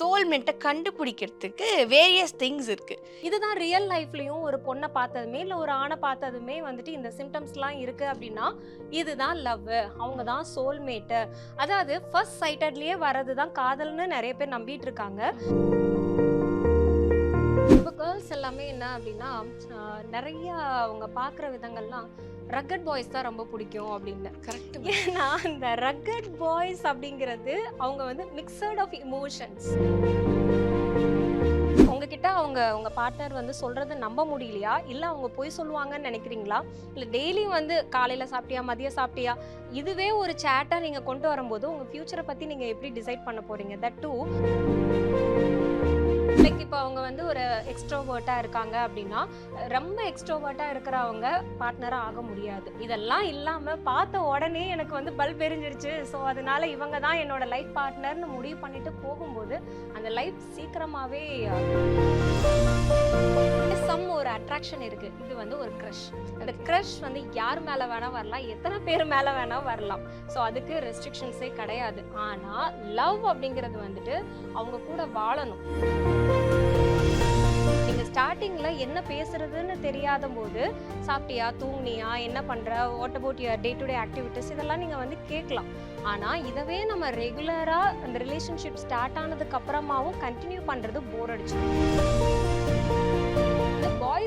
சோல்மெண்ட்டை கண்டுபிடிக்கிறதுக்கு various things இருக்கு. இதுதான் ரியல் லைஃப்லையும் ஒரு பொண்ணை பார்த்ததுமே இல்லை ஒரு ஆணை பார்த்ததுமே வந்துட்டு இந்த சிம்டம்ஸ்லாம் இருக்கு அப்படின்னா இதுதான் லவ் அவங்க தான் சோல்மேட்டு அதாவது ஃபர்ஸ்ட் சைட்டட்லேயே வர்றது தான் காதல்னு நிறைய பேர் நம்பிட்டு இருக்காங்க. கேர்ள்ஸ் எல்லாமே என்ன அப்படின்னா நிறைய அவங்க பார்க்குற விதங்கள்லாம் ரக்கட் பாய்ஸ் தான் ரொம்ப பிடிக்கும் அப்படின்னு. கரெக்ட் ஏன்னா இந்த ரக்கட் பாய்ஸ் அப்படிங்கிறது அவங்க வந்து மிக்சட் ஆஃப் இமோஷன்ஸ் உங்ககிட்ட அவங்க உங்க பார்ட்னர் வந்து சொல்றதை நம்ப முடியலையா? இல்ல அவங்க பொய் சொல்லுவாங்கன்னு நினைக்கிறீங்களா? இல்ல டெய்லி வந்து காலையில சாப்பிட்டியா மதியம் சாப்பிட்டியா? இதுவே ஒரு சேட்டா நீங்க கொண்டு வரும்போது உங்க ஃபியூச்சரை பத்தி நீங்க எப்படி டிசைட் பண்ண போறீங்க? தட் டூ இப்போ அவங்க வந்து ஒரு எக்ஸ்ட்ரோவேர்ட்டாக இருக்காங்க அப்படின்னா ரொம்ப எக்ஸ்ட்ரோவேர்ட்டாக இருக்கிறவங்க பார்ட்னராக ஆக முடியாது. இதெல்லாம் இல்லாமல் பார்த்த உடனே எனக்கு வந்து பல்ப் எரிஞ்சிருச்சு ஸோ அதனால இவங்க தான் என்னோட லைஃப் பார்ட்னர்னு முடிவு பண்ணிட்டு போகும்போது அந்த லைஃப் சீக்கிரமாகவே சம் ஒரு அட்ராக்ஷன் இருக்கு. இது வந்து ஒரு க்ரஷ் அந்த க்ரஷ் வந்து யார் மேல வேணா வரலாம் எத்தனை பேர் மேல வேணா வரலாம். ஸோ அதுக்கு ரெஸ்ட்ரிக்ஷன்ஸே கிடையாது. ஆனா லவ் அப்படிங்கிறது வந்துட்டு அவங்க கூட வாழணும். நீங்கள் ஸ்டார்டிங்கில் என்ன பேசுறதுன்னு தெரியாத போது சாப்பிட்டியா தூங்குனியா என்ன பண்ற what about your day to day activities இதெல்லாம் நீங்க வந்து கேட்கலாம். ஆனா இதவே நம்ம ரெகுலரா அந்த ரிலேஷன்ஷிப் ஸ்டார்ட் ஆனதுக்கு அப்புறமாவும் கண்டினியூ பண்றது போர் அடிச்சு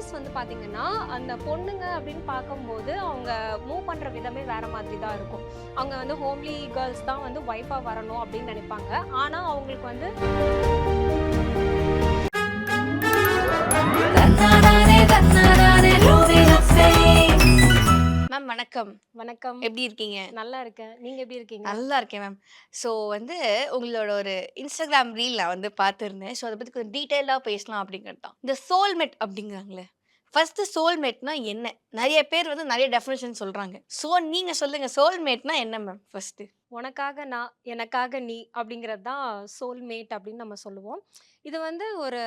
பாய்ஸ் வந்து பாத்தீங்கன்னா அந்த பொண்ணுங்க அப்படின்னு பார்க்கும்போது அவங்க மூவ் பண்ற விதமே வேற மாதிரி தான் இருக்கும். அவங்க வந்து ஹோம்லி கேர்ள்ஸ் தான் வந்து ஒய்ஃபா வரணும் அப்படின்னு நினைப்பாங்க. ஆனா அவங்களுக்கு வந்து மேம் வணக்கம். வணக்கம். எப்படி இருக்கீங்க? நல்லா இருக்கேன். நீங்க எப்படி இருக்கீங்க? நல்லா இருக்கேன் மேம் ஸோ வந்து உங்களோட ஒரு இன்ஸ்டாகிராம் ரீல் நான் வந்து பார்த்துருந்தேன். ஸோ அதை பற்றி கொஞ்சம் டீட்டெயிலாக பேசலாம் அப்படிங்கிறது தான் இந்த சோல்மேட் அப்படிங்கிறாங்களே. ஃபர்ஸ்ட் சோல்மேட்னா என்ன? நிறைய பேர் வந்து நிறைய டெஃபினேஷன் சொல்கிறாங்க ஸோ நீங்கள் சொல்லுங்கள் சோல்மேட்னா என்ன மேம் ஃபஸ்ட்டு உனக்காக நான் எனக்காக நீ அப்படிங்கிறது தான் சோல்மேட் அப்படின்னு நம்ம சொல்லுவோம். இது வந்து ஒரு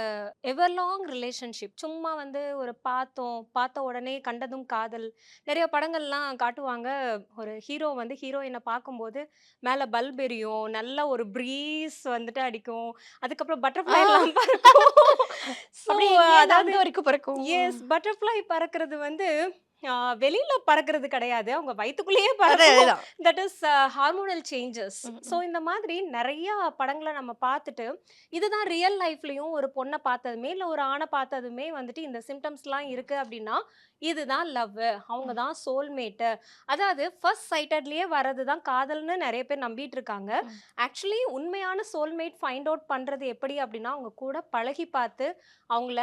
எவர் லாங் ரிலேஷன்ஷிப் சும்மா வந்து ஒரு பார்த்தோம் பார்த்த உடனே கண்டதும் காதல். நிறைய படங்கள்லாம் காட்டுவாங்க. ஒரு ஹீரோ வந்து ஹீரோயினை பார்க்கும்போது மேலே பல்ப் எரியும். நல்ல ஒரு ப்ரீஸ் வந்துட்டு அடிக்கும். அதுக்கப்புறம் பட்டர்ஃப்ளை எல்லாம் பறக்கும். அதாவது வரைக்கும் பிறக்கும். எஸ் பட்டர்ஃப்ளை பறக்கிறது வந்து வெளியில பறக்கிறது கிடையாது. அவங்க பறக்கும். அதுதான். That is hormonal changes so இந்த மாதிரி நிறைய படங்களை நம்ம பார்த்துட்டு இதுதான் ரியல் லைஃப்லயும் ஒரு பொண்ணை பார்த்ததுமே இல்லை ஒரு ஆணை பார்த்ததுமே வந்துட்டு இந்த சிம்டம்ஸ்லாம் இருக்கு அப்படின்னா இதுதான் லவ் அவங்க தான் சோல்மேட்டு அதாவது ஃபர்ஸ்ட் சைட்டட்லயே வர்றது தான் காதல்னு நிறைய பேர் நம்பிட்டு இருக்காங்க. ஆக்சுவலி உண்மையான சோல்மேட் ஃபைண்ட் அவுட் பண்றது எப்படி அப்படின்னா அவங்க கூட பழகி பார்த்து அவங்கள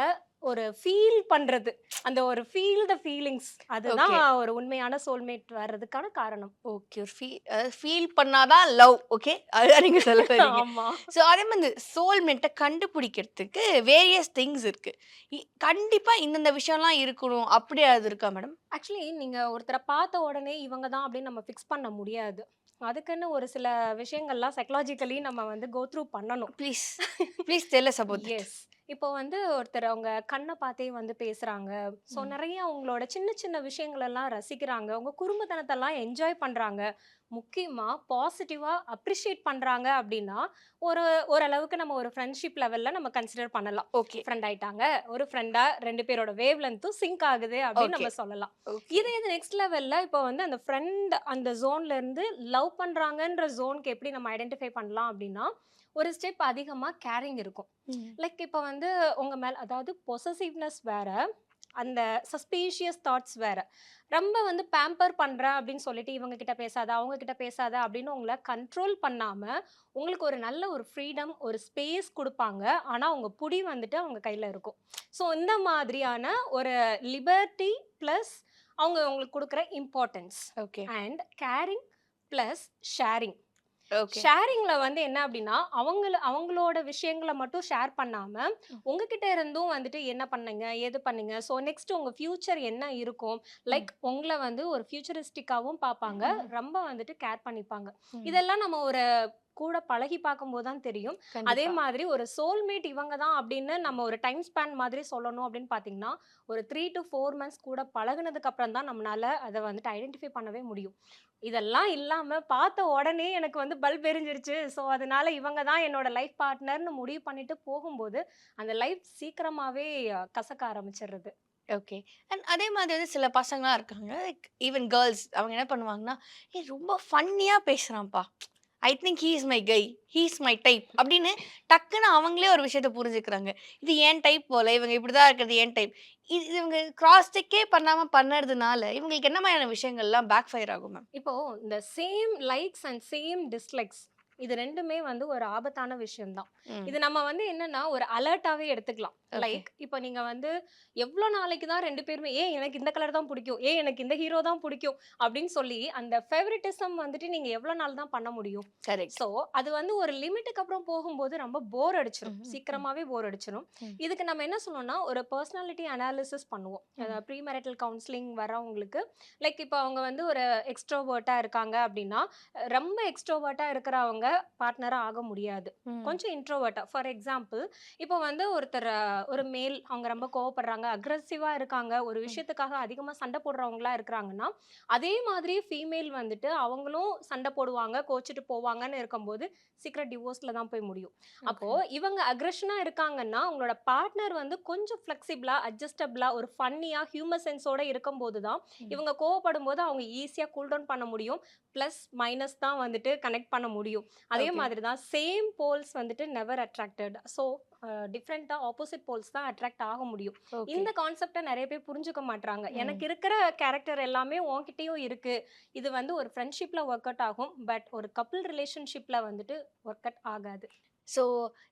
ஒரு ஃபீல் பண்றது. அந்த ஒரு ஃபீல் த ஃபீலிங்ஸ் அதுதான் ஒரு உண்மையான சோல்மேட் வர்றதுக்கான காரணம். ஓகே ஒரு ஃபீல் ஃபீல் பண்ணாதான் லவ் ஓகே அதுதான் நீங்கள் சொல்ல வரீங்க ஆமா. ஸோ அதே மாதிரி சோல்மேட்டை கண்டுபிடிக்கிறதுக்கு வேரியஸ் திங்ஸ் இருக்கு. கண்டிப்பா இந்தந்த விஷயம்லாம் இருக்கணும். அப்படி அது இருக்கா மேடம் ஆக்சுவலி நீங்க ஒருத்தரை பார்த்த உடனே இவங்க தான் அப்படின்னு நம்ம ஃபிக்ஸ் பண்ண முடியாது. அதுக்குன்னு ஒரு சில விஷயங்கள்லாம் சைக்கலாஜிக்கலி நம்ம வந்து கோ த்ரூ பண்ணணும். ப்ளீஸ் ப்ளீஸ் தெல்ல சப்போர்ட் எஸ் இப்போ வந்து ஒருத்தர் அவங்க கண்ணை பார்த்தே வந்து பேசுறாங்க. ஸோ. நிறைய அவங்களோட சின்ன சின்ன விஷயங்கள் எல்லாம் ரசிக்கிறாங்க. அவங்க குடும்பத்தனத்தெல்லாம் என்ஜாய் பண்றாங்க. முக்கியமா பாசிட்டிவா அப்ரிஷியேட் பண்றாங்க அப்படின்னா ஒரு ஓரளவுக்கு நம்ம ஒரு ஃப்ரெண்ட்ஷிப் லெவல்ல நம்ம கன்சிடர் பண்ணலாம். ஓகே. ஃப்ரெண்ட் ஆயிட்டாங்க. ஒரு ஃப்ரெண்டா ரெண்டு பேரோட வேவ் லென்த்தும் சிங்க் ஆகுது அப்படின்னு நம்ம சொல்லலாம். இதே இது நெக்ஸ்ட் லெவல்ல இப்போ வந்து அந்த ஃப்ரெண்ட் அந்த ஜோன்ல இருந்து லவ் பண்றாங்கன்ற ஜோனுக்கு எப்படி நம்ம ஐடென்டிஃபை பண்ணலாம் அப்படின்னா ஒரு ஸ்டெப் அதிகமா கேரிங் இருக்கும். லைக் இப்போ வந்து உங்க மேல அதாவது பொசசிவ்னஸ் வேற அந்த சஸ்பீஷியஸ் தாட்ஸ் வேற. ரொம்ப வந்து பேம்பர் பண்றேன் அப்படின்னு சொல்லிட்டு இவங்க கிட்ட பேசாத அவங்க கிட்ட பேசாத அப்படின்னு உங்களை கண்ட்ரோல் பண்ணாம உங்களுக்கு ஒரு நல்ல ஒரு ஃப்ரீடம் ஒரு ஸ்பேஸ் கொடுப்பாங்க. ஆனா உங்க புடி வந்துட்டு அவங்க கையில இருக்கும். ஸோ இந்த மாதிரியான ஒரு லிபர்ட்டி ப்ளஸ் அவங்க உங்களுக்கு கொடுக்குற importance okay and caring plus sharing ஷேரிங்ல வந்து என்ன அப்படின்னா அவங்கள அவங்களோட விஷயங்களை மட்டும் ஷேர் பண்ணாம உங்ககிட்ட இருந்தும் வந்துட்டு என்ன பண்ணுங்க ஏது பண்ணுங்க. ஸோ நெக்ஸ்ட் உங்க ஃபியூச்சர் என்ன இருக்கும்? லைக் உங்களை வந்து ஒரு ஃபியூச்சரிஸ்டிக்காவும் பார்ப்பாங்க. ரொம்ப வந்துட்டு கேர் பண்ணிப்பாங்க. இதெல்லாம் நம்ம ஒரு கூட பழகி பார்க்கும்போது தான் தெரியும் அதே. மாதிரி ஒரு சோல்மேட் இவங்க தான் அப்படின்னு நம்ம ஒரு டைம் ஸ்பேன் மாதிரி சொல்லணும் அப்படின்னு பார்த்தீங்கன்னா ஒரு த்ரீ டு ஃபோர் மந்த்ஸ் கூட பழகுனதுக்கு அப்புறம் தான் நம்மளால அதை வந்துட்டு ஐடென்டிஃபை பண்ணவே முடியும் இதெல்லாம் இல்லாம பார்த்த உடனே எனக்கு வந்து பல்ப் எரிஞ்சிருச்சு ஸோ அதனால இவங்க தான் என்னோட லைஃப் பார்ட்னர்னு முடிவு பண்ணிட்டு போகும்போது அந்த லைஃப் சீக்கிரமாவே கசக்க ஆரம்பிச்சிடுறது ஓகே. அண்ட் அதே மாதிரி வந்து சில பசங்கலாம் இருக்காங்க. லைக் ஈவன் கேர்ல்ஸ் அவங்க என்ன பண்ணுவாங்கன்னா, "ஏய் ரொம்ப ஃபன்னியா பேசுறான்ப்பா. I think he is my guy. He is my type." அப்படின்னு டக்குன்னு அவங்களே ஒரு விஷயத்த புரிஞ்சுக்கிறாங்க. இது என் டைப் போல. இவங்க இப்படிதான் இருக்கிறது என் டைப். இது இவங்க கிராஸ் செக்கே பண்ணாம பண்ணறதுனால, இவங்களுக்கு என்ன மாதிரியான விஷயங்கள்லாம் பேக் ஃபயர் ஆகும் மேம்? இப்போ இந்த same likes and same dislikes இது ரெண்டுமே வந்து ஒரு ஆபத்தான விஷயம்தான். இது நம்ம வந்து என்னன்னா ஒரு அலர்ட்டாவே எடுத்துக்கலாம். லைக் இப்போ நீங்க வந்து எவ்வளோ நாளைக்கு தான் ரெண்டு பேருமே ஏன் எனக்கு இந்த கலர் தான் பிடிக்கும்? ஏன் எனக்கு இந்த ஹீரோ தான் பிடிக்கும்? அப்படின்னு சொல்லி அந்த ஃபேவரட்டிசம் வந்துட்டு நீங்க எவ்வளோ நாள் தான் பண்ண முடியும். கரெக்ட். ஸோ அது வந்து ஒரு லிமிட்டுக்கு அப்புறம் போகும்போது ரொம்ப போர் அடிச்சிடும். சீக்கிரமாவே போர் அடிச்சிடும். இதுக்கு நம்ம என்ன சொல்லணும்னா ஒரு பர்சனாலிட்டி அனாலிசிஸ் பண்ணுவோம். ப்ரீ மேரிட்டல் கவுன்சிலிங் வரவங்களுக்கு லைக் இப்போ அவங்க வந்து ஒரு எக்ஸ்ட்ரோவர்ட்டாக இருக்காங்க அப்படின்னா ரொம்ப எக்ஸ்ட்ரோவர்ட்டாக இருக்கிறவங்க பார்ட்னராக ஆக முடியாது. கொஞ்சம் இன்ட்ரோவர்ட்டாக ஃபார் எக்ஸாம்பிள் இப்போ வந்து ஒருத்தர் ஒரு மேல் அவங்க ரொம்ப கோவப்படுறாங்க அக்ரஸிவாக இருக்காங்க ஒரு விஷயத்துக்காக அதிகமாக சண்டை போடுறவங்களா இருக்கிறாங்கன்னா அதே மாதிரி ஃபீமேல் வந்துட்டு அவங்களும் சண்டை போடுவாங்க கோச்சிட்டு போவாங்கன்னு இருக்கும்போது சீக்கிரம் டிவோர்ஸில் தான் போய் முடியும். அப்போ இவங்க அக்ரஷனா இருக்காங்கன்னா உங்களோட பார்ட்னர் வந்து கொஞ்சம் ஃப்ளெக்சிபிளா அட்ஜஸ்டபிளா ஒரு ஃபன்னியா ஹியூமர் சென்ஸோட இருக்கும்போது தான். இவங்க கோவப்படும் போது அவங்க ஈஸியா கூல் டவுன் பண்ண முடியும் ப்ளஸ் மைனஸ் தான் வந்துட்டு கனெக்ட் பண்ண முடியும். அதே. மாதிரி தான் சேம் போல்ஸ் வந்துட்டு நெவர் அட்ராக்டட் ஸோ டிஃப்ரெண்டா ஆப்போசிட் போல்ஸ் தான் அட்ராக்ட் ஆக முடியும். இந்த கான்செப்டை நிறைய பேர் புரிஞ்சுக்க மாட்றாங்க ம். எனக்கு இருக்கிற கேரக்டர் எல்லாமே உன்கிட்டயும் இருக்கு இது வந்து ஒரு ஃப்ரெண்ட்ஷிப்ல ஒர்க் அவுட் ஆகும் பட் ஒரு கப்புள் ரிலேஷன்ஷிப்ல வந்துட்டு ஒர்க் அவுட் ஆகாது ஸோ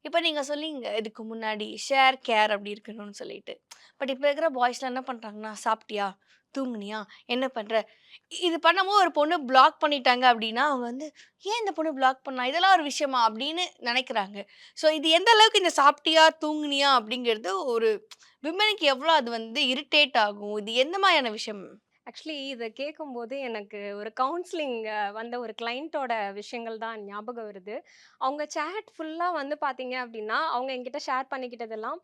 இப்போ நீங்க சொன்னீங்க இதுக்கு முன்னாடி ஷேர் கேர் அப்படி இருக்கணும்னு சொல்லிட்டு. பட் இப்போ இருக்கிற பாய்ஸ்லாம் என்ன பண்றாங்கன்னா, "சாப்பிட்டியா? தூங்குனியா? என்ன பண்ணுற இது பண்ணும்போது ஒரு பொண்ணு பிளாக் பண்ணிட்டாங்க அப்படின்னா, அவங்க வந்து, "ஏன் இந்த பொண்ணு பிளாக் பண்ணா? இதெல்லாம் ஒரு விஷயமா?" அப்படின்னு நினைக்கிறாங்க. ஸோ இது எந்த அளவுக்கு இந்த சாப்பிட்டியா? தூங்குனியா? அப்படிங்கிறது ஒரு விமனுக்கு எவ்வளோ அது வந்து இரிட்டேட் ஆகும்? இது எந்த மாதிரியான விஷயம்? ஆக்சுவலி இதை கேட்கும்போது எனக்கு ஒரு கவுன்சிலிங் வந்த ஒரு கிளைண்ட்டோட விஷயங்கள் தான் ஞாபகம் வருது அவங்க சேட் ஃபுல்லாக வந்து பார்த்தீங்க அப்படின்னா அவங்க என்கிட்ட ஷேர் பண்ணிக்கிட்டதெல்லாம்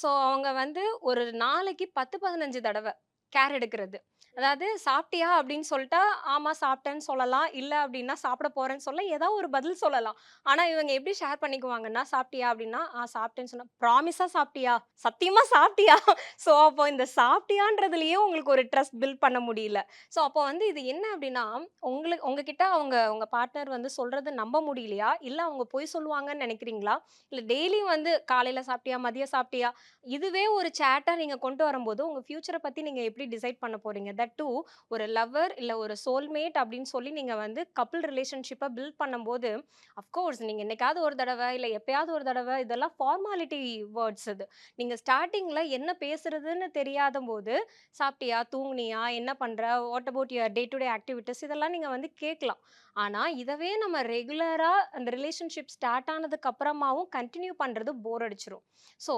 ஸோ அவங்க வந்து ஒரு நாளைக்கு பத்து பதினஞ்சு தடவை கேர் எடுக்கிறது. அதாவது சாப்பிட்டியா அப்படின்னு சொல்லிட்டா ஆமாம் சாப்பிட்டேன்னு சொல்லலாம். இல்லை அப்படின்னா சாப்பிட போகிறேன்னு சொல்ல ஏதாவது ஒரு பதில் சொல்லலாம். ஆனால் இவங்க எப்படி ஷேர் பண்ணிக்குவாங்கன்னா சாப்பிட்டியா அப்படின்னா ஆ சாப்பிட்டேன்னு சொன்னா ப்ராமிஸாக சாப்பிட்டியா? சத்தியமாக சாப்பிட்டியா? ஸோ அப்போ இந்த சாப்பிட்டியான்றதுலயே உங்களுக்கு ஒரு ட்ரஸ்ட் பில்ட் பண்ண முடியல. ஸோ அப்போ வந்து இது என்ன அப்படின்னா உங்களுக்கு உங்ககிட்ட அவங்க உங்க பார்ட்னர் வந்து சொல்றது நம்ப முடியலையா? இல்லை அவங்க போய் சொல்லுவாங்கன்னு நினைக்கிறீங்களா? இல்லை டெய்லி வந்து காலையில சாப்பிட்டியா? மதியம் சாப்பிட்டியா? இதுவே ஒரு சேட்டை நீங்க கொண்டு வரும்போது உங்க ஃபியூச்சரை பத்தி நீங்க எப்படி டிசைட் பண்ண போறீங்க? தட் டூ ஒரு லவர் இல்லை ஒரு சோல்மேட் அப்படின்னு சொல்லி நீங்க வந்து கப்புள் ரிலேஷன்ஷிப்பை பில்ட் பண்ணும்போது அஃப்கோர்ஸ் நீங்க என்னைக்காவது ஒரு தடவை இல்லை எப்பயாவது ஒரு தடவை இதெல்லாம் ஃபார்மாலிட்டி வேர்ட்ஸ் இது. நீங்க ஸ்டார்டிங்ல என்ன பேசுறதுன்னு தெரியாத போது சாப்பிட்டியா? தூங்குனியா? என்ன பண்ற? What about your day to day activities இதெல்லாம் நீங்க வந்து கேட்கலாம். ஆனால் இதவே நம்ம ரெகுலராக அந்த ரிலேஷன்ஷிப் ஸ்டார்ட் ஆனதுக்கு அப்புறமாவும் கண்டினியூ பண்ணுறது போர் அடிச்சிரும். ஸோ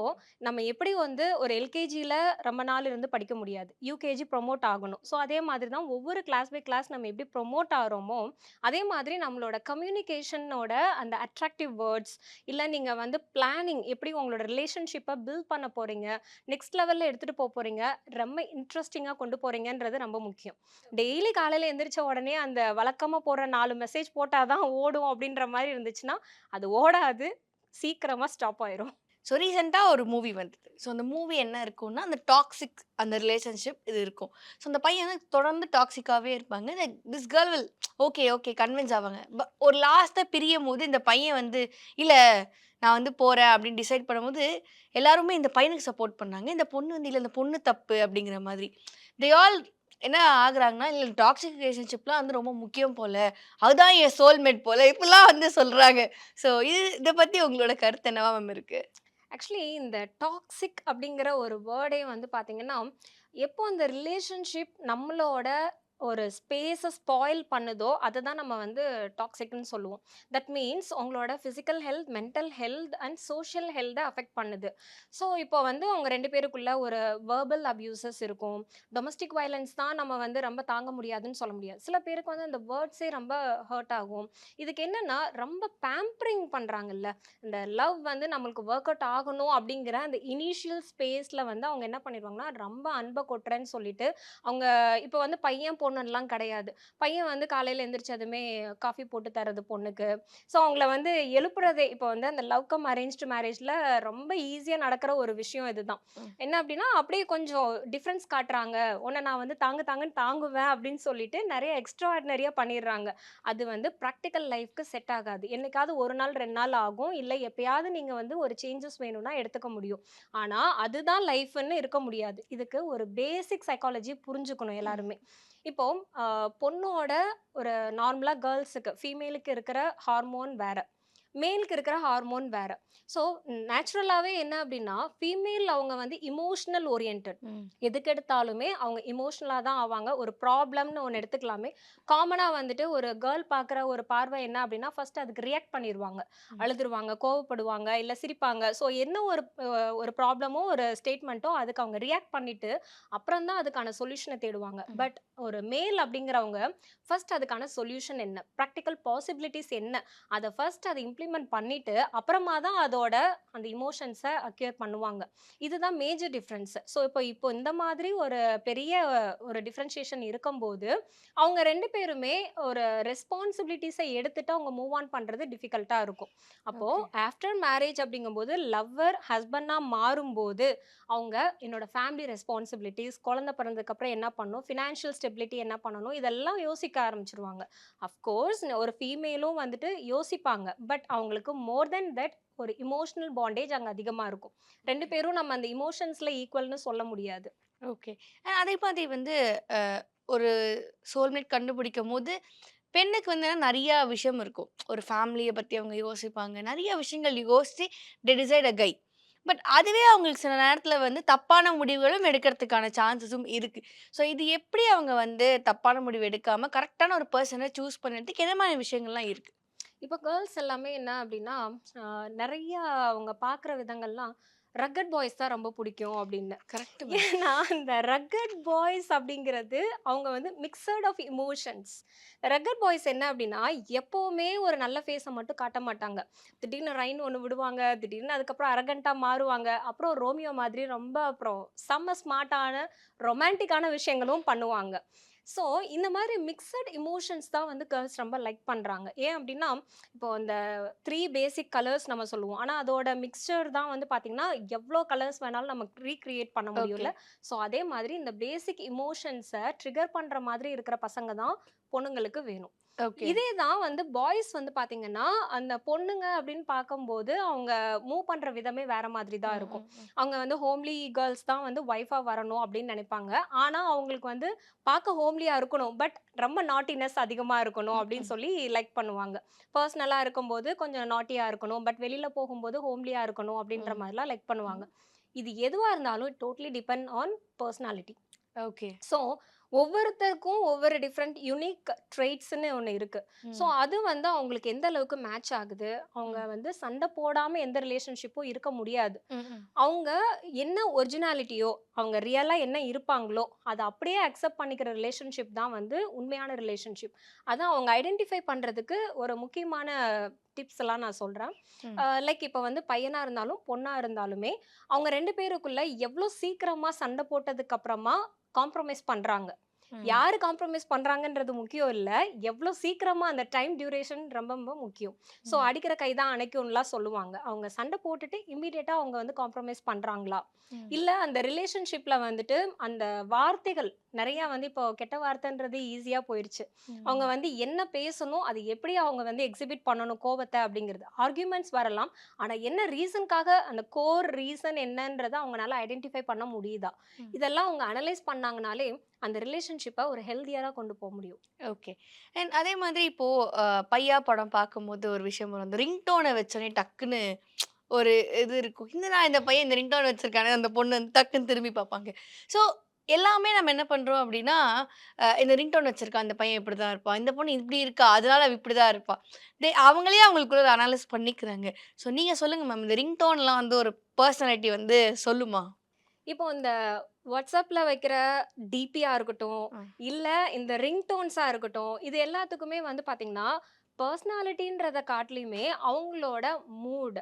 நம்ம எப்படி வந்து ஒரு எல்கேஜியில் ரொம்ப நாள் இருந்து படிக்க முடியாது. யூகேஜி ப்ரொமோட் ஆகணும். ஸோ அதே மாதிரி தான் ஒவ்வொரு கிளாஸ் பை கிளாஸ் நம்ம எப்படி ப்ரொமோட் ஆகிறோமோ அதே மாதிரி நம்மளோட கம்யூனிகேஷனோட அந்த அட்ராக்டிவ் வேர்ட்ஸ் இல்லை நீங்கள் வந்து பிளானிங் எப்படி உங்களோட ரிலேஷன்ஷிப்பை பில்ட் பண்ண போகிறீங்க நெக்ஸ்ட் லெவலில் எடுத்துகிட்டு போக போகிறீங்க ரொம்ப இன்ட்ரெஸ்டிங்காக கொண்டு போகிறீங்கன்றது ரொம்ப முக்கியம். டெய்லி காலையில் எந்திரிச்ச உடனே அந்த வழக்கமாக போடுற நாலு மெசேஜ் போட்டால் தான் ஓடும் அப்படின்ற மாதிரி இருந்துச்சுன்னா அது ஓடாது. சீக்கிரமாக ஸ்டாப் ஆயிரும். ஸோ ரீசெண்டாக ஒரு மூவி வந்தது. ஸோ அந்த மூவி என்ன இருக்கும்னா அந்த டாக்ஸிக் அந்த ரிலேஷன்ஷிப் இது இருக்கும். ஸோ அந்த பையன் வந்து தொடர்ந்து டாக்ஸிக்காகவே இருப்பாங்க. This girl will okay okay convince ஆவாங்க. பட் ஒரு லாஸ்ட்டாக பிரியும் போது இந்த பையன் வந்து இல்லை நான் வந்து போகிறேன் அப்படின்னு டிசைட் பண்ணும்போது எல்லாருமே இந்த பையனுக்கு சப்போர்ட் பண்ணாங்க. இந்த பொண்ணு வந்து இல்லை இந்த பொண்ணு தப்பு அப்படிங்கிற மாதிரி. தே ஆல் என்ன ஆகுறாங்கன்னா இல்லை டாக்ஸிக் ரிலேஷன்ஷிப்லாம் வந்து ரொம்ப முக்கியம் போல. அதுதான் என் சோல்மேட் போல. இப்படிலாம் வந்து சொல்கிறாங்க ஸோ இது இதை பற்றி உங்களோட கருத்து என்னவா மேம் இருக்குது ஆக்சுவலி இந்த டாக்ஸிக் அப்படிங்கிற ஒரு வேர்டே வந்து பார்த்தீங்கன்னா எப்போ அந்த ரிலேஷன்ஷிப் நம்மளோட ஒரு ஸ்பேஸை ஸ்பாயில் பண்ணுதோ அதை தான் நம்ம வந்து டாக்ஸிக்னு சொல்லுவோம். தட் மீன்ஸ் உங்களோட physical health mental health and social ஹெல்த்தை அஃபெக்ட் பண்ணுது. ஸோ இப்போ வந்து அவங்க ரெண்டு பேருக்குள்ள ஒரு வேர்பல் அப்யூசஸ் இருக்கும். டொமஸ்டிக் வயலன்ஸ் தான் நம்ம வந்து ரொம்ப தாங்க முடியாதுன்னு சொல்ல முடியாது. சில பேருக்கு வந்து அந்த வேர்ட்ஸே ரொம்ப ஹர்ட் ஆகும். இதுக்கு என்னென்னா ரொம்ப பேம்பரிங் பண்ணுறாங்கல்ல இந்த லவ் வந்து நம்மளுக்கு ஒர்க் அவுட் ஆகணும் அப்படிங்கிற அந்த இனிஷியல் ஸ்பேஸில் வந்து அவங்க என்ன பண்ணிடுவாங்கன்னா ரொம்ப அன்பை கொட்டுறேன்னு சொல்லிட்டு அவங்க இப்போ வந்து பையன் பொண்ணுலாம் கிடையாது. பையன் வந்து காலையில் எந்திரிச்சதுமே காஃபி போட்டு தரது பொண்ணுக்கு. ஸோ அவங்கள வந்து எழுப்புறதே இப்போ வந்து அந்த லவ் கம் அரேஞ்ச்டு மேரேஜில் ரொம்ப ஈஸியாக நடக்கிற ஒரு விஷயம் இதுதான். என்ன அப்படின்னா அப்படியே கொஞ்சம் டிஃப்ரென்ஸ் காட்டுறாங்க. உன்னை நான் வந்து தாங்க தாங்கன்னு தாங்குவேன் அப்படின்னு சொல்லிட்டு நிறைய எக்ஸ்ட்ரா ஆர்டினரியாக பண்ணிடுறாங்க. அது வந்து ப்ராக்டிக்கல் லைஃப்க்கு செட் ஆகாது. என்னைக்காவது ஒரு நாள் ரெண்டு நாள் ஆகும். இல்லை எப்பயாவது நீங்கள் வந்து ஒரு சேஞ்சஸ் வேணும்னா எடுத்துக்க முடியும். ஆனால் அதுதான் லைஃப்னு இருக்க முடியாது. இதுக்கு ஒரு பேசிக் சைக்காலஜி புரிஞ்சுக்கணும் எல்லாருமே. இப்போ பொண்ணோட ஒரு நார்மலாக கேர்ள்ஸுக்கு ஃபீமேலுக்கு இருக்கிற ஹார்மோன் வேற. மேலுக்கு இருக்கிற ஹார்மோன் வேற. ஸோ நேச்சுரலாகவே என்ன அப்படின்னா ஃபீமேல் அவங்க வந்து இமோஷனல் ஓரியன்ட் எதுக்கு எடுத்தாலுமே அவங்க இமோஷனலாக தான் ஆவாங்க. ஒரு ப்ராப்ளம்னு ஒன்று எடுத்துக்கலாமே. காமனாக வந்துட்டு ஒரு கேர்ள் பார்க்குற ஒரு பார்வை என்ன அப்படின்னா ஃபர்ஸ்ட் அதுக்கு ரியாக்ட் பண்ணிடுவாங்க. அழுதுருவாங்க கோவப்படுவாங்க இல்லை சிரிப்பாங்க. ஸோ என்ன ஒரு ஒரு ப்ராப்ளமோ ஒரு ஸ்டேட்மெண்ட்டோ அதுக்கு அவங்க ரியாக்ட் பண்ணிட்டு அப்புறம் தான் அதுக்கான சொல்யூஷனை தேடுவாங்க. பட் ஒரு மேல் அப்படிங்கிறவங்க ஃபர்ஸ்ட் அதுக்கான சொல்யூஷன் என்ன? ப்ராக்டிக்கல் பாசிபிலிட்டிஸ் என்ன? அதை ஃபர்ஸ்ட் அதை இம்ப்ளிமெண்ட் பண்ணிட்டு அப்புறமா தான் அதோட அந்த இமோஷன்ஸை அக்யூர் பண்ணுவாங்க. இதுதான் மேஜர் டிஃப்ரென்ஸ். ஸோ இப்போ இப்போ இந்த மாதிரி ஒரு பெரிய ஒரு டிஃப்ரென்ஷியேஷன் இருக்கும்போது அவங்க ரெண்டு பேருமே ஒரு ரெஸ்பான்சிபிலிட்டிஸை எடுத்துட்டு அவங்க மூவ் ஆன் பண்ணுறது டிஃபிகல்ட்டாக இருக்கும். அப்போது ஆஃப்டர் மேரேஜ் அப்படிங்கும்போது லவ்வர் ஹஸ்பண்டாக மாறும்போது அவங்க என்னோட ஃபேமிலி ரெஸ்பான்சிபிலிட்டிஸ் குழந்தை பிறந்ததுக்கப்புறம் என்ன பண்ணணும் ஃபினான்ஷியல் ஸ்டெபிலிட்டி என்ன பண்ணணும் இதெல்லாம் யோசிக்க ஆரம்பிச்சிருவாங்க. அஃப்கோர்ஸ் ஒரு ஃபீமேலும் வந்துட்டு யோசிப்பாங்க. பட் அவங்களுக்கு மோர் தென் தட் ஒரு இமோஷனல் பாண்டேஜ் அங்கே அதிகமாக இருக்கும். ரெண்டு பேரும் நம்ம அந்த இமோஷன்ஸில் ஈக்குவல்னு சொல்ல முடியாது. ஓகே அதே மாதிரி வந்து ஒரு சோல்மேட் கண்டுபிடிக்கும் போது பெண்ணுக்கு வந்து நிறைய விஷயம் இருக்கும். ஒரு ஃபேமிலியை பற்றி அவங்க யோசிப்பாங்க. நிறைய விஷயங்கள் யோசித்து டெ டிசைட் அ கை பட் அதுவே அவங்களுக்கு சில நேரத்தில் வந்து தப்பான முடிவுகளும் எடுக்கிறதுக்கான சான்சஸும் இருக்குது ஸோ இது எப்படி அவங்க வந்து தப்பான முடிவு எடுக்காமல் கரெக்டான ஒரு பர்சனை சூஸ் பண்ணுறதுக்கு என்ன மாதிரி விஷயங்கள்லாம் இருக்குது இப்போ கேர்ள்ஸ் எல்லாமே என்ன அப்படின்னா நிறைய அவங்க பார்க்குற விதங்கள்லாம் ரக்கட் பாய்ஸ் தான் ரொம்ப பிடிக்கும் அப்படின்னு கரெக்ட் ஏன்னா அந்த ரக்கட் பாய்ஸ் அப்படிங்கிறது அவங்க வந்து mixed of emotions. Rugged boys என்ன அப்படின்னா எப்போவுமே ஒரு நல்ல ஃபேஸை மட்டும் காட்ட மாட்டாங்க. திடீர்னு ரைன் ஒன்று விடுவாங்க திடீர்னு அதுக்கப்புறம் அரகண்ட்டாக மாறுவாங்க அப்புறம் ரோமியோ மாதிரி ரொம்ப அப்புறம் செம்ம ஸ்மார்ட்டான ரொமான்டிக்கான விஷயங்களும் பண்ணுவாங்க. ஸோ இந்த மாதிரி மிக்சட் இமோஷன்ஸ் தான் வந்து கேர்ள்ஸ் ரொம்ப லைக் பண்ணுறாங்க ஏன் அப்படின்னா இப்போ இந்த த்ரீ பேசிக் கலர்ஸ் நம்ம சொல்லுவோம். ஆனால் அதோட மிக்சர் தான் வந்து பார்த்தீங்கன்னா எவ்வளோ கலர்ஸ் வேணாலும் நம்ம ரீக்ரியேட் பண்ண முடியும்ல. ஸோ அதே மாதிரி இந்த பேசிக் இமோஷன்ஸை ட்ரிகர் பண்ணுற மாதிரி இருக்கிற பசங்க தான் பொண்ணுங்களுக்கு வேணும். இதே தான் வந்து பாய்ஸ் வந்து பாத்தீங்கன்னா அந்த பொண்ணுங்க அப்படின்னு பார்க்கும்போது அவங்க மூவ் பண்ற விதமே வேற மாதிரி தான் இருக்கும். அவங்க வந்து ஹோம்லி கேர்ள்ஸ் தான் வந்து ஒய்ஃபா வரணும் அப்படின்னு நினைப்பாங்க. ஆனா அவங்களுக்கு வந்து பார்க்க ஹோம்லியா இருக்கணும் பட் ரொம்ப நாட்டினஸ் அதிகமா இருக்கணும் அப்படின்னு சொல்லி லைக் பண்ணுவாங்க. பர்சனலா இருக்கும்போது கொஞ்சம் நாட்டியா இருக்கணும் பட் வெளியில போகும்போது ஹோம்லியா இருக்கணும் அப்படின்ற. மாதிரிலாம் லைக் பண்ணுவாங்க. இது எதுவா இருந்தாலும் totally depend on personality okay. So ஒவ்வொருத்தருக்கும் ஒவ்வொரு டிஃப்ரெண்ட் யூனிக் ட்ரெய்ட்ஸ்னு ஒன்று இருக்கு. ஸோ அது வந்து அவங்களுக்கு எந்த அளவுக்கு மேட்ச் ஆகுது? அவங்க வந்து சண்டை போடாம எந்த ரிலேஷன்ஷிப்பும் இருக்க முடியாது. அவங்க என்ன ஒரிஜினாலிட்டியோ அவங்க ரியலாக என்ன இருப்பாங்களோ அதை அப்படியே அக்செப்ட் பண்ணிக்கிற ரிலேஷன்ஷிப் தான் வந்து உண்மையான ரிலேஷன்ஷிப் அதான் அவங்க ஐடென்டிஃபை பண்ணுறதுக்கு ஒரு முக்கியமான டிப்ஸ் எல்லாம் நான் சொல்கிறேன். லைக் இப்போ வந்து பையனாக இருந்தாலும் பொண்ணாக இருந்தாலுமே அவங்க ரெண்டு பேருக்குள்ள எவ்வளோ சீக்கிரமாக சண்டை போட்டதுக்கு அப்புறமா காம்ப்ரமைஸ் பண்ணுறாங்க யாரு காம்ப்ரமைஸ் பண்றாங்கன்றது முக்கியம் இல்ல. எவ்வளவு சீக்கிரமா அந்த டைம் டியூரேஷன் ரொம்ப ரொம்ப முக்கியம். ஸோ. அடிக்கிற கை தான் அணைக்கும்லாம் சொல்லுவாங்க. அவங்க சண்டை போட்டுட்டு இம்மீடியட்டா அவங்க வந்து காம்ப்ரமைஸ் பண்றாங்களா? இல்ல அந்த ரிலேஷன்ஷிப்ல வந்துட்டு அந்த வார்த்தைகள் நிறைய வந்து இப்போ கெட்ட வார்த்தைன்றது ஈஸியா போயிடுச்சு அவங்க வந்து என்ன பேசணும் அது எப்படி அவங்க வந்து எக்ஸிபிட் பண்ணணும் கோபத்தை அப்படிங்கிறது. ஆர்கியூமெண்ட்ஸ் வரலாம். ஆனா என்ன ரீசனுக்காக அந்த கோர் ரீசன் என்னன்றதை அவங்களால ஐடென்டிஃபை பண்ண முடியுதா. இதெல்லாம் அவங்க அனலைஸ் பண்ணாங்கனாலே அந்த ரிலேஷன்ஷிப்பை ஒரு ஹெல்த்தியராக கொண்டு போக முடியும் ஓகே அண்ட் அதே மாதிரி இப்போது பையா படம் பார்க்கும்போது ஒரு விஷயம் வரும் அந்த ரிங்டோனை வச்சோடனே டக்குன்னு ஒரு இது இருக்கும் இந்த நான் இந்த பையன் இந்த ரிங்டோன் வச்சுருக்கானே அந்த பொண்ணு வந்து டக்குன்னு திரும்பி பார்ப்பாங்க ஸோ எல்லாமே நம்ம என்ன பண்ணுறோம் அப்படின்னா, இந்த ரிங்டோன் வச்சிருக்கான் அந்த பையன் இப்படி தான் இருப்பான். இந்த பொண்ணு இப்படி இருக்கா, அதனால இப்படி தான் இருப்பான் டே அவங்களே அவங்களுக்குள்ள அனாலிஸ் பண்ணிக்கிறாங்க. ஸோ நீங்கள் சொல்லுங்கள் மேம். இந்த ரிங்டோன்லாம் வந்து ஒரு பர்சனாலிட்டி வந்து சொல்லுமா? இப்போ இந்த வாட்ஸ்அப்ல வைக்கிற டிபியா இருக்கட்டும். இல்ல இந்த ரிங்டோன்ஸா இருக்கட்டும், இது எல்லாத்துக்குமே வந்து பாத்தீங்கன்னா, பெர்சனாலிட்டின்றத காட்டிலுமே அவங்களோட மூட்.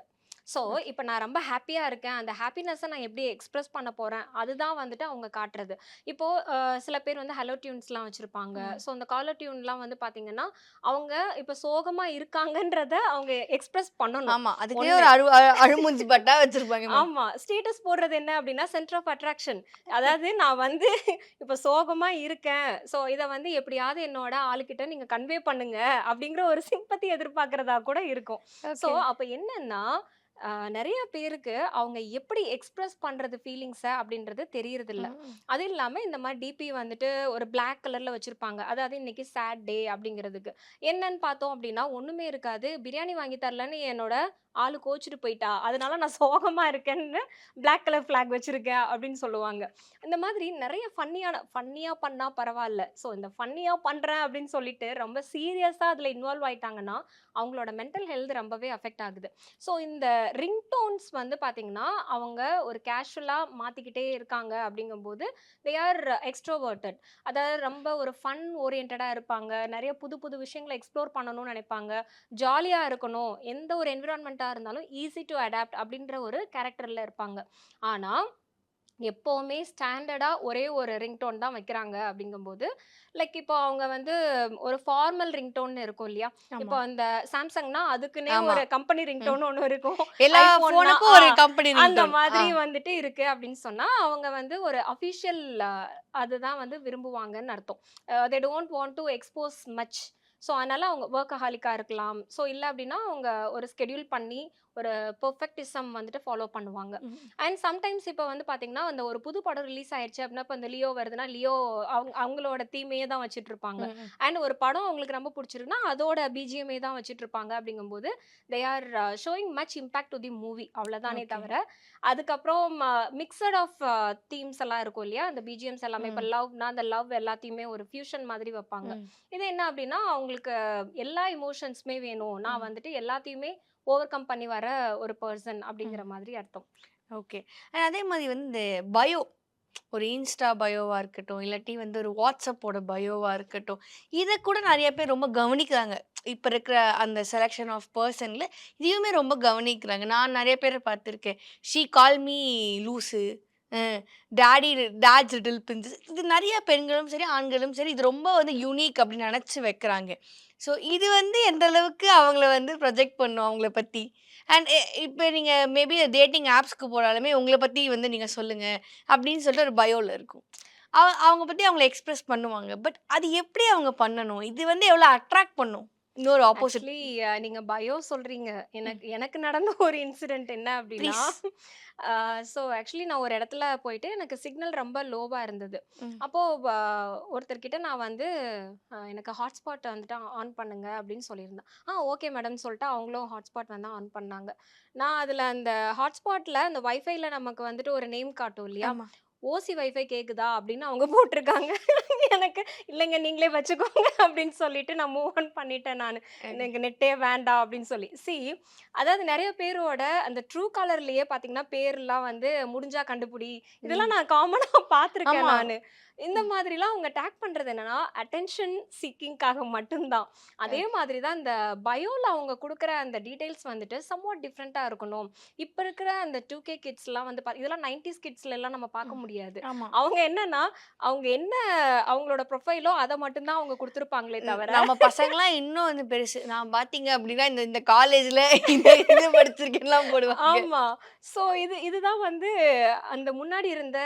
ஸோ. இப்ப நான் ரொம்ப ஹேப்பியா இருக்கேன். அந்த ஹேப்பினஸ்ஸ நான் எப்படி எக்ஸ்பிரஸ் பண்ண போறேன், அதுதான் வந்துட்டு அவங்க காட்டுறது. இப்போ அ சில பேர் வந்து ஹலோ டியூன்ஸ்லாம் வச்சிருப்பாங்க. ஸோ, அந்த காலர் டியூன்லாம் வந்து பாத்தீங்கன்னா, அவங்க இப்ப சோகமா இருக்காங்கன்றத அவங்க எக்ஸ்பிரஸ் பண்ணணும். ஆமா. அதுக்குன்னே ஒண்ணு. ஒரு அழு அழுமூஞ்சி பட்டா வச்சிருப்பாங்க மேம். ஆமா. ஸ்டேட்டஸ் போடுறது என்ன அப்படின்னா, சென்டர் ஆஃப் அட்ராக்ஷன். அதாவது நான் வந்து இப்ப சோகமா இருக்கேன். ஸோ, இத வந்து எப்படியாவது என்னோட ஆளுகிட்ட நீங்க கன்வே பண்ணுங்க அப்படிங்கிற ஒரு சிம்பத்தி எதிர்பார்க்கிறதா கூட இருக்கும். ஸோ. அப்ப என்னன்னா, நெறைய பேருக்கு அவங்க எப்படி எக்ஸ்பிரஸ் பண்றது ஃபீலிங்ஸ அப்படின்றது தெரியறதில்ல. அது இல்லாம இந்த மாரி டிபி வந்துட்டு ஒரு பிளாக் கலர்ல வச்சிருப்பாங்க. அதாவது இன்னைக்கு சேட் டே அப்படிங்கிறதுக்கு. என்னன்னு பார்த்தோம் அப்படின்னா, ஒண்ணுமே இருக்காது. பிரியாணி வாங்கி தரலன்னு என்னோட ஆளு கோவிச்சுட்டு போயிட்டா. அதனால நான் சோகமா இருக்கேன்னு பிளாக் கலர் ஃபிளாக் வச்சிருக்கேன் அப்படின்னு சொல்லுவாங்க. இந்த மாதிரி நெறைய ஃபன்னியான ஃபன்னியா பண்ணா பரவால்ல. ஸோ, இந்த ஃபன்னியா பண்றேன் அப்படின்னு சொல்லிட்டு ரொம்ப சீரியஸா அதுல இன்வால்வ் ஆயிட்டாங்கன்னா, அவங்களோட மென்டல் ஹெல்த் ரொம்பவே அஃபெக்ட் ஆகுது. ஸோ, இந்த ரிங்டோன்ஸ் வந்து பார்த்தீங்கன்னா அவங்க ஒரு கேஷுவலாக மாற்றிக்கிட்டே இருக்காங்க அப்படிங்கும்போது, தே ஆர் எக்ஸ்ட்ரோவர்ட்டட். அதாவது ரொம்ப ஒரு ஃபன் ஓரியன்டாக இருப்பாங்க. நிறைய புது புது விஷயங்கள எக்ஸ்ப்ளோர் பண்ணணும்னு நினைப்பாங்க ஜாலியாக இருக்கணும். எந்த ஒரு என்விரான்மெண்ட்டாக இருந்தாலும் ஈஸி டு அடாப்ட் அப்படின்ற ஒரு கேரக்டரில் இருப்பாங்க. ஆனால் எப்பவுமே ஸ்டாண்டர்டா ஒரே ஒரு ரிங்டோன் தான் வைக்கிறாங்க அப்படிங்கும்போது, லைக் இப்போ அவங்க வந்து ஒரு ஃபார்மல் ரிங்டோன்னு இருக்கும் இல்லையா? இப்போ. அந்த சாம்சங்னா அதுக்குன்னே. ஒரு கம்பெனி. ரிங்டோன் ஒண்ணு இருக்கும். எல்லா ஃபோனுக்கும் ஒரு கம்பெனி அந்த ரிங்டோன். மாதிரி வந்துட்டு இருக்கு அப்படின்னு சொன்னா, அவங்க வந்து ஒரு அஃபிஷியல் அதுதான் வந்து விரும்புவாங்கன்னு அர்த்தம். They don't want to expose much. So, அதனால அவங்க வொர்க்கஹாலிக்கா இருக்கலாம். ஸோ, இல்ல அப்படின்னா அவங்க ஒரு ஸ்கெட்யூல் பண்ணி ஒரு பெர்ஃபெக்டிசம் வந்துட்டு ஃபாலோ பண்ணுவாங்க. அண்ட் சம்டைம்ஸ் இப்ப வந்து பாத்தீங்கன்னா, அந்த ஒரு புது படம் ரிலீஸ் ஆயிருச்சு அப்படின்னா, இப்ப இந்த லியோ வருதுன்னா, லியோ அவங்க அவங்களோட தீமையே தான் வச்சுட்டு இருப்பாங்க. அண்ட் ஒரு படம் அவங்களுக்கு ரொம்ப புடிச்சிருக்குன்னா, அதோட பிஜிஎம்மே தான் வச்சுட்டு இருப்பாங்க அப்படிங்கும்போது, they are showing much impact to the movie அவ்வளோதானே. தவிர, அதுக்கப்புறம் மிக்ஸட் ஆஃப் தீம்ஸ் எல்லாம் இருக்கும் இல்லையா? அந்த பிஜிஎம்ஸ் எல்லாமே இப்ப. லவ்னா, அந்த லவ் எல்லாத்தையுமே ஒரு ஃபியூஷன் மாதிரி வைப்பாங்க. இது என்ன அப்படின்னா, அவங்களுக்கு எல்லா எமோஷன்ஸுமே வேணும். நான். வந்துட்டு எல்லாத்தையுமே ஓவர் கம் பண்ணி வர ஒரு பெர்சன் அப்படிங்கிற. மாதிரி அர்த்தம். ஓகே. அதே மாதிரி வந்து இந்த பயோ ஒரு இன்ஸ்டா பயோவா இருக்கட்டும், இல்லாட்டி வந்து ஒரு வாட்ஸ்அப்போட பயோவா இருக்கட்டும், இத கூட நெறைய பேர் ரொம்ப கவனிக்கிறாங்க. இப்ப இருக்கிற அந்த செலக்ஷன் ஆஃப் பெர்சன்ல இதையுமே ரொம்ப கவனிக்கிறாங்க. நான் நெறைய பேர பார்த்துருக்கேன். She call me loose. Daddy daddy dad's little princess. இது நிறைய பெண்களும் சரி, ஆண்களும் சரி, இது ரொம்ப வந்து யூனிக் அப்படின்னு நினச்சி வைக்கிறாங்க. ஸோ, இது வந்து எந்த அளவுக்கு அவங்கள வந்து ப்ரொஜெக்ட் பண்ணும் அவங்கள பற்றி அண்ட் இப்போ நீங்கள் மேபி டேட்டிங் ஆப்ஸ்க்கு போனாலுமே உங்களை பற்றி வந்து நீங்கள் சொல்லுங்கள் அப்படின்னு சொல்லிட்டு ஒரு பயோவில் இருக்கும். அவ அவங்க பற்றி அவங்கள எக்ஸ்ப்ரெஸ் பண்ணுவாங்க. பட் அது எப்படி அவங்க பண்ணணும்? இது வந்து எவ்வளோ அட்ராக்ட் பண்ணும்? இன்னொரு ஆப்போசிட் ஆக்சுவலி நீங்க பயோ சொல்றீங்க. எனக்கு எனக்கு நடந்த ஒரு இன்சிடென்ட் என்ன அப்படின்னா, ஸோ ஆக்சுவலி நான் ஒரு இடத்துல போயிட்டு எனக்கு சிக்னல் ரொம்ப லோவா இருந்தது. ம். அப்போ வ ஒருத்தர்கிட்ட நான் வந்து எனக்கு ஹாட்ஸ்பாட் வந்துட்டு ஆன் பண்ணுங்க அப்படின்னு சொல்லியிருந்தேன். ஆ ஓகே மேடம்னு சொல்லிட்டு அவங்களும் ஹாட்ஸ்பாட் வந்து ஆன் பண்ணாங்க. நான் அதுல அந்த ஹாட்ஸ்பாட்ல அந்த வைஃபைல நமக்கு வந்துட்டு ஒரு நேம் காட்டும் இல்லையா? ஓசி வைஃபை கேக்குதா அப்படின்னு அவங்க போட்டிருக்காங்க. எனக்கு இல்லைங்க நீங்களே வச்சுக்கோங்க அப்படின்னு சொல்லிட்டு நான் மூவ் ஆன் பண்ணிட்டேன் நானு. எனக்கு நெட்டே வேண்டாம் அப்படின்னு சொல்லி. சி அதாவது நெறைய பேரோட அந்த ட்ரூ காலர்லயே பார்த்தீங்கன்னா, பேர்லாம் வந்து முடிஞ்சா கண்டுபிடி. இதெல்லாம். நான் காமனா பார்த்துருக்கேன். நானு. இந்த. மாதிரிலாம் அவங்க டேக் பண்றது என்னன்னா, அட்டென்ஷன் சீக்கிங்காக மட்டும் தான். அதே. மாதிரி தான் இந்த பயோல அவங்க குடுக்குற அந்த டீட்டெயில்ஸ் வந்துட்டு சம்வாட் டிஃபரெண்ட்டா இருக்கணும். இப்ப இருக்கிற அந்த 2கே கிட்ஸ்லாம் வந்து பா இதெல்லாம் 90ஸ் கிட்ஸ்லலாம் நம்ம பார்க்க. முடியாது. அவங்க என்னன்னா, அவங்க என்ன அவங்களோட ப்ரொஃபைலோ அத மட்டும் தான் அவங்க குடுத்துருப்பாங்களே. தவிர நம்ம பசங்கலாம் இன்னும் வந்து பெருசு. நான் பார்த்தீங்க அப்படின்னா, இந்த இந்த காலேஜ்ல இந்த இது படிச்சிருக்கேன்லாம் போடுவாங்க. ஆமா. ஸோ இது இதுதான் வந்து அந்த முன்னாடி இருந்த.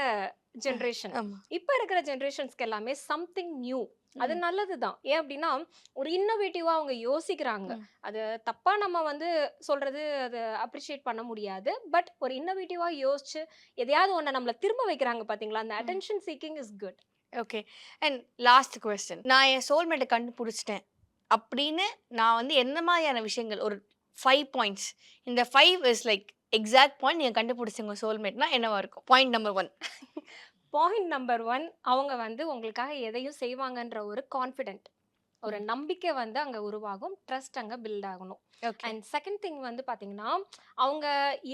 ஜெனரேஷன். இப்ப இருக்கிற ஜெனரேஷன்ஸ்க்கு எல்லாமே சம்திங் நியூ. அது. நல்லது தான். ஏன் அப்படின்னா, ஒரு இன்னோவேட்டிவா அவங்க யோசிக்கிறாங்க. அது தப்பா நம்ம வந்து சொல்றது அத அப்ரிஷியேட் பண்ண முடியாது. பட் ஒரு இன்னோவேட்டிவா யோசிச்சு எதையாவது ஒண்ண நம்மள திரும்ப வைக்கிறாங்க பார்த்தீங்களா? அந்த. Attention seeking is good. Okay. And last question. நான் என் சோல்மேட்ட கண்டுபிடிச்சிட்டேன். அப்படின்னு நான் வந்து என்ன மாதிரியான விஷயங்கள் ஒரு 5 பாயிண்ட்ஸ். இந்த 5 இஸ் லைக் எக்ஸாக்ட் பாயிண்ட் நீங்க கண்டுபிடிச்ச உங்க சோல்மேட்னா என்னவா இருக்கும்? Point number 1. Point number one அவங்க வந்து உங்களுக்காக எதையும் செய்வாங்கன்ற ஒரு கான்ஃபிடென்ட் ஒரு நம்பிக்கை வந்து அங்க உருவாகும் ட்ரஸ்ட் அங்க பில்ட் ஆகணும். அண்ட் செகண்ட் திங் வந்து பாத்தீங்கன்னா அவங்க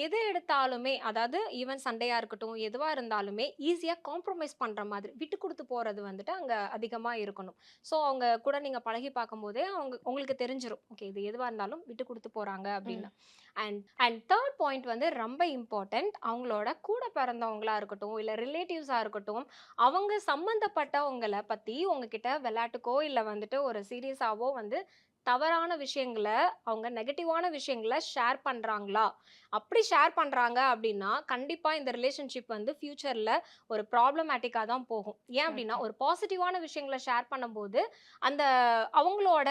எது எடுத்தாலுமே அதாவது ஈவன் சண்டையா இருக்கட்டும் எதுவா இருந்தாலுமே ஈஸியா காம்ப்ரமைஸ் பண்ற மாதிரி விட்டு கொடுத்து போறது வந்துட்டு அங்க அதிகமா இருக்கணும். ஸோ அவங்க கூட நீங்க பழகி பார்க்கும்போதே அவங்க உங்களுக்கு தெரிஞ்சிரும். ஓகே இது எதுவா இருந்தாலும் விட்டு கொடுத்து போறாங்க அப்படின்னு. அண்ட் அண்ட் தேர்ட் பாயிண்ட் வந்து ரொம்ப இம்பார்ட்டன்ட் அவங்களோட கூட பிறந்தவங்களா இருக்கட்டும் இல்லை ரிலேட்டிவ்ஸாக இருக்கட்டும் அவங்க சம்மந்தப்பட்டவங்களை பற்றி உங்ககிட்ட விளையாட்டுக்கோ இல்லை வந்துட்டு ஒரு சீரியஸாவோ வந்து தவறான விஷயங்களை அவங்க நெகட்டிவான விஷயங்களை ஷேர் பண்ணுறாங்களா அப்படி ஷேர் பண்ணுறாங்க அப்படின்னா கண்டிப்பாக இந்த ரிலேஷன்ஷிப் வந்து ஃப்யூச்சரில் ஒரு ப்ராப்ளமேட்டிக்காக தான் போகும். ஏன் அப்படின்னா ஒரு பாசிட்டிவான விஷயங்களை ஷேர் பண்ணும்போது அந்த அவங்களோட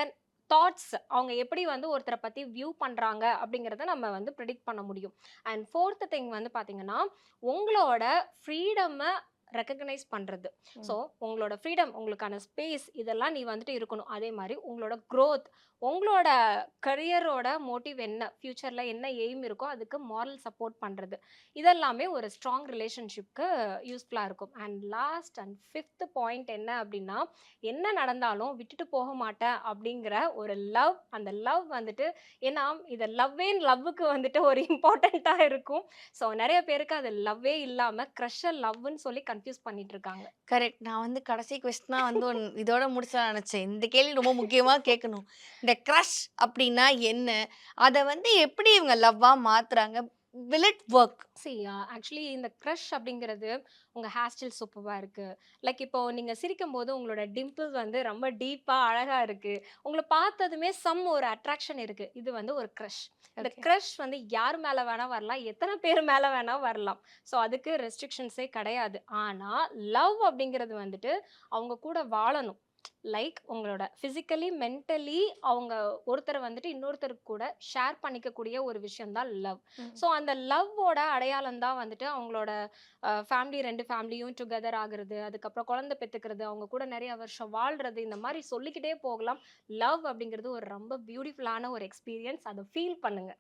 தாட்ஸ் அவங்க எப்படி வந்து ஒருத்தரை பற்றி வியூ பண்ணுறாங்க அப்படிங்கிறத நம்ம வந்து ப்ரிடிக்ட் பண்ண முடியும். அண்ட் ஃபோர்த்து திங் வந்து பார்த்தீங்கன்னா உங்களோட ஃப்ரீடமை ரெக்கக்னைஸ் பண்ணுறது. ஸோ உங்களோட ஃப்ரீடம் உங்களுக்கான ஸ்பேஸ் இதெல்லாம் நீ வந்துட்டு இருக்கணும். அதே மாதிரி உங்களோட growth உங்களோட கரியரோட மோட்டிவ் என்ன? ஃப்யூச்சரில் என்ன எய்ம் இருக்கோ அதுக்கு மாரல் சப்போர்ட் பண்ணுறது இதெல்லாமே ஒரு ஸ்ட்ராங் ரிலேஷன்ஷிப்க்கு யூஸ்ஃபுல்லாக இருக்கும். And last and fifth point என்ன அப்படின்னா என்ன நடந்தாலும் விட்டுட்டு போக மாட்டேன் அப்படிங்கிற ஒரு லவ் அந்த லவ் வந்துட்டு ஏன்னா இது லவ்வே லவ்வுக்கு வந்துட்டு ஒரு இம்பார்ட்டண்ட்டாக இருக்கும். ஸோ நிறைய பேருக்கு அது லவ்வே இல்லாமல் க்ரஷர் லவ்னு சொல்லி கன்ஃபியூஸ் பண்ணிட்டு இருக்காங்க கரெக்ட் நான் வந்து கடைசி கொஸ்டினா வந்து ஒன் இதோட முடிச்சா நினைச்சேன். இந்த கேள்வி ரொம்ப முக்கியமா கேட்கணும். இந்த க்ரஷ் அப்படின்னா என்ன? அதை வந்து எப்படி இவங்க லவ்வா மாத்துறாங்க? Will it work C actually இந்த க்ரஷ் அப்படிங்கிறது உங்கள் ஹேர் ஸ்டைல் சூப்பராக இருக்குது லைக் இப்போ நீங்கள் சிரிக்கும் போது உங்களோட டிம்பிள் வந்து ரொம்ப டீப்பாக அழகாக இருக்குது உங்களை பார்த்ததுமே சம் ஒரு அட்ராக்ஷன் இருக்குது இது வந்து ஒரு க்ரஷ் இந்த. க்ரஷ் வந்து யார் மேலே வேணால் வரலாம் எத்தனை பேர் மேலே வேணால் வரலாம். ஸோ அதுக்கு ரெஸ்ட்ரிக்ஷன்ஸே கிடையாது. ஆனால் லவ் அப்படிங்கிறது வந்துட்டு அவங்க கூட வாழணும். லைக் உங்களோட ஃபிசிக்கலி மென்டலி அவங்க ஒருத்தரை வந்துட்டு இன்னொருத்தருக்கு கூட ஷேர் பண்ணிக்கக்கூடிய ஒரு விஷயம் தான் லவ். ஸோ அந்த லவ்வோட அடையாளம் தான் வந்துட்டு அவங்களோட ஃபேமிலி ரெண்டு ஃபேமிலியும் டுகெதர் ஆகுறது அதுக்கப்புறம் குழந்தை பெற்றுக்கிறது அவங்க கூட நிறைய வருஷம் வாழ்றது இந்த மாதிரி சொல்லிக்கிட்டே போகலாம். லவ் அப்படிங்கிறது ஒரு ரொம்ப பியூட்டிஃபுல்லான ஒரு எக்ஸ்பீரியன்ஸ் அதை ஃபீல் பண்ணுங்க.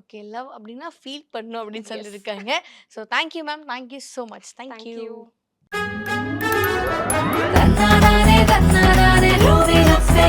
ஓகே லவ் அப்படின்னா ஃபீல் பண்ணும் அப்படின்னு. சொல்லியிருக்காங்க. So thank you ma'am thank you so much thank you thank you தன்னானே தன்னானே லூவி லவ்வே